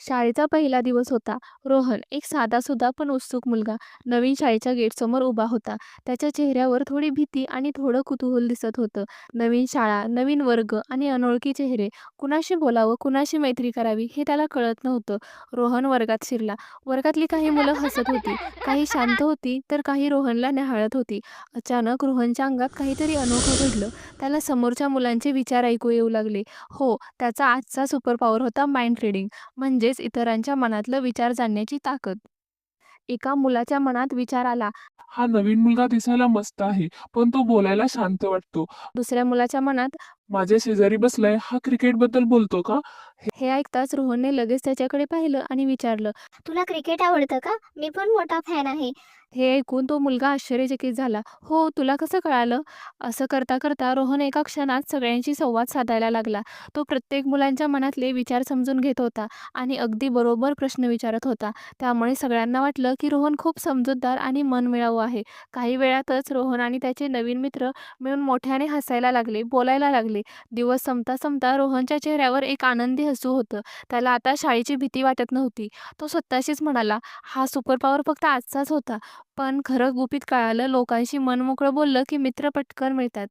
शाळेचा पहिला दिवस होता. रोहन, एक साधासुद्धा पण उत्सुक मुलगा, नवीन शाळेच्या गेटसमोर उभा होता. त्याच्या चेहऱ्यावर थोडी भीती आणि थोडं कुतूहल दिसत होतं. नवीन शाळा, नवीन वर्ग आणि अनोळखी चेहरे. कुणाशी बोलावं, कुणाशी मैत्री करावी हे त्याला कळत नव्हतं. रोहन वर्गात शिरला. वर्गातली काही मुलं हसत होती, काही शांत होती, तर काही रोहनला न्याहाळत होती. अचानक रोहनच्या अंगात काहीतरी अनोखं घडलं. त्याला समोरच्या मुलांचे विचार ऐकू येऊ लागले. हो, त्याचा आजचा सुपर पॉवर होता माइंड रीडिंग, म्हणजे म्हणजेच इतरांच्या मनातलं विचार जाणण्याची ताकद. एका मुलाच्या मनात विचार आला. हा नवीन मुलगा दिसायला मस्त आहे, पण तो बोलायला शांत वाटतो. दुसऱ्या मुलाच्या मनात माझ्या शेजारी बसलाय, हा क्रिकेटबद्दल बोलतो का? हे ऐकताच रोहनने लगेच त्याच्याकडे पाहिलं आणि विचारलं. तुला क्रिकेट आवडतं का? मी पण मोठा फॅन आहे. हे ऐकून तो मुलगा आश्चर्यचकित झाला. हो, तुला कसं कळालं? असं करता करता रोहन एका क्षणात सगळ्यांशी संवाद साधायला लागला. तो प्रत्येक मुलांच्या मनातले विचार समजून घेत होता आणि अगदी बरोबर प्रश्न विचारत होता. त्यामुळे सगळ्यांना वाटलं की रोहन खूप समजूतदार आणि मनमिळावू आहे. काही वेळातच रोहन आणि त्याचे नवीन मित्र मिळून मोठ्याने हसायला लागले, बोलायला लागले. दिवस संपता संपता रोहनच्या चेहऱ्यावर एक आनंदी हसू होतं. त्याला आता शाळेची भीती वाटत नव्हती. तो स्वतःशीच म्हणाला, हा सुपर पॉवर फक्त आजचाच होता. पण खरं गुपित कळालं, लोकांशी मनमोकळं बोललं की मित्र पटकन मिळतात.